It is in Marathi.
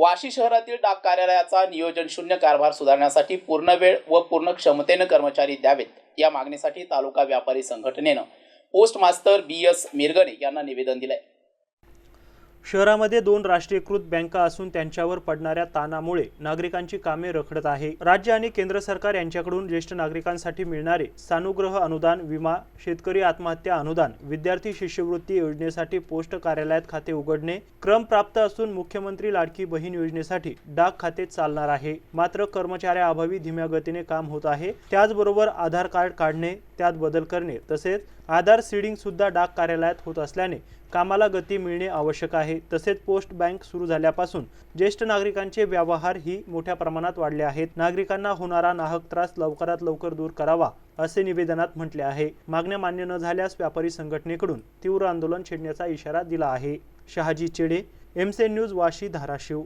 वाशी शहरातील डाक कार्यालयाचा नियोजन शून्य कारभार सुधारण्यासाठी पूर्ण वेळ व पूर्ण क्षमतेनं कर्मचारी द्यावेत. या मागणीसाठी तालुका व्यापारी संघटनेनं पोस्ट मास्तर बी एस मिरगणे यांना निवेदन दिलंय. शहरामध्ये दोन राष्ट्रीयकृत बँका असून त्यांच्यावर पडणाऱ्या ताणामुळे नागरिकांची कामे रखडत आहे. राज्य आणि केंद्र सरकार यांच्याकडून ज्येष्ठ नागरिकांसाठी मिळणारे सानुग्रह अनुदान विमा शेतकरी आत्महत्या अनुदान विद्यार्थी शिष्यवृत्ती योजनेसाठी पोस्ट कार्यालयात खाते उघडणे क्रम प्राप्त असून मुख्यमंत्री लाडकी बहीण योजनेसाठी डाक खाते चालणार आहे. मात्र कर्मचाऱ्याअभावी धीम्या गतीने काम होत आहे. त्याचबरोबर आधार कार्ड काढणे त्यात बदल करणे तसेच आधार सीडिंगसुद्धा डाक कार्यालयात होत असल्याने कामाला गती मिळणे आवश्यक आहे. तसेच पोस्ट बँक सुरू झाल्यापासून ज्येष्ठ नागरिकांचे व्यवहार ही मोठ्या प्रमाणात वाढले आहेत. नागरिकांना होणारा नाहक त्रास लवकरात लवकर दूर करावा असे निवेदनात म्हटले आहे. मागण्या मान्य न झाल्यास व्यापारी संघटनेकडून तीव्र आंदोलन छेडण्याचा इशारा दिला आहे. शहाजी चेडे एमसे न्यूज वाशी धाराशिव.